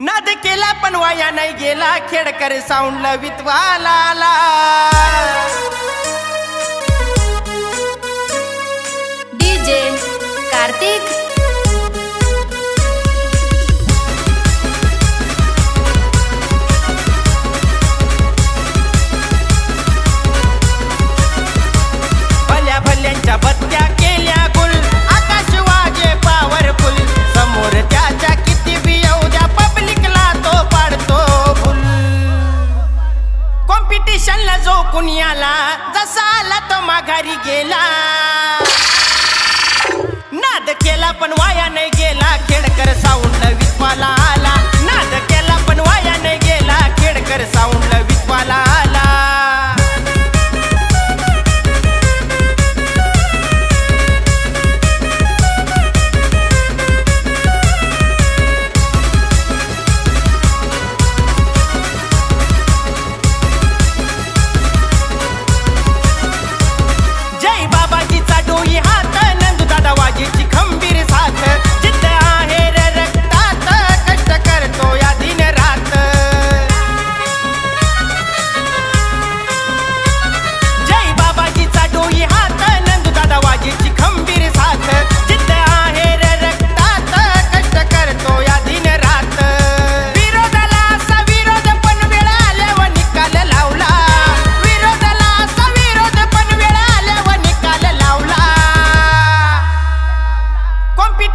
नाद केला पण वाया नाही गेला. खेडकर साऊंडला वितवाला जो कुणी आला जसा आला तो माघारी गेला.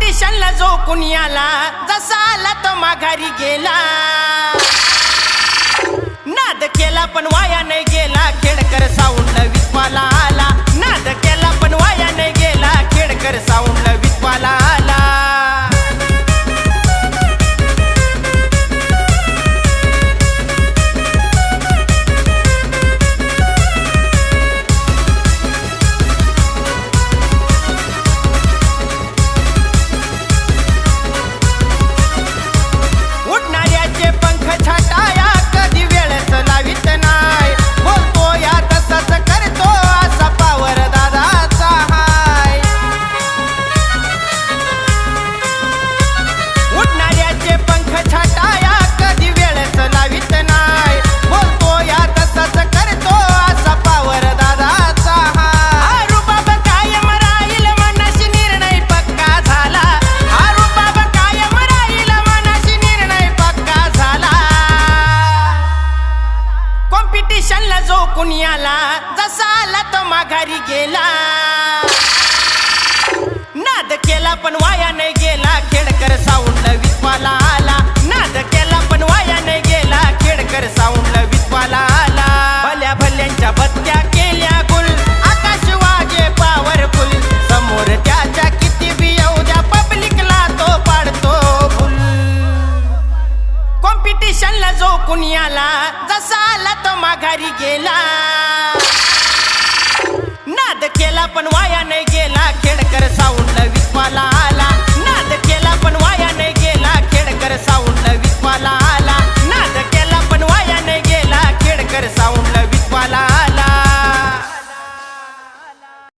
कॉम्पिटिशनला जो कुणी आला जसा आला तो माघारी गेला. नाद केला पण वाया नाही गेला खेडकर साऊंड विश्वाला आला. नाद केला पण वाया नाही गेला खेडकर साऊंड जो कुणी आला जसा आला तो माघारी गेला. नाद केला पण वाया नाही गेला खेडकर साऊंड विश्वाला आला. नाद केला पण वाया नाही गेला खेडकर साऊंड विश्वाला आला. भल्या भल्यांच्या बत्त्या केल्या गुल आकाश वागे पॉवरफुल समोर त्याच्या किती बी येऊ द्या पब्लिकला तो पाडतो फुल कॉम्पिटिशनला जो कुणी आला घरी गेला. नाद केला पण वाया नाही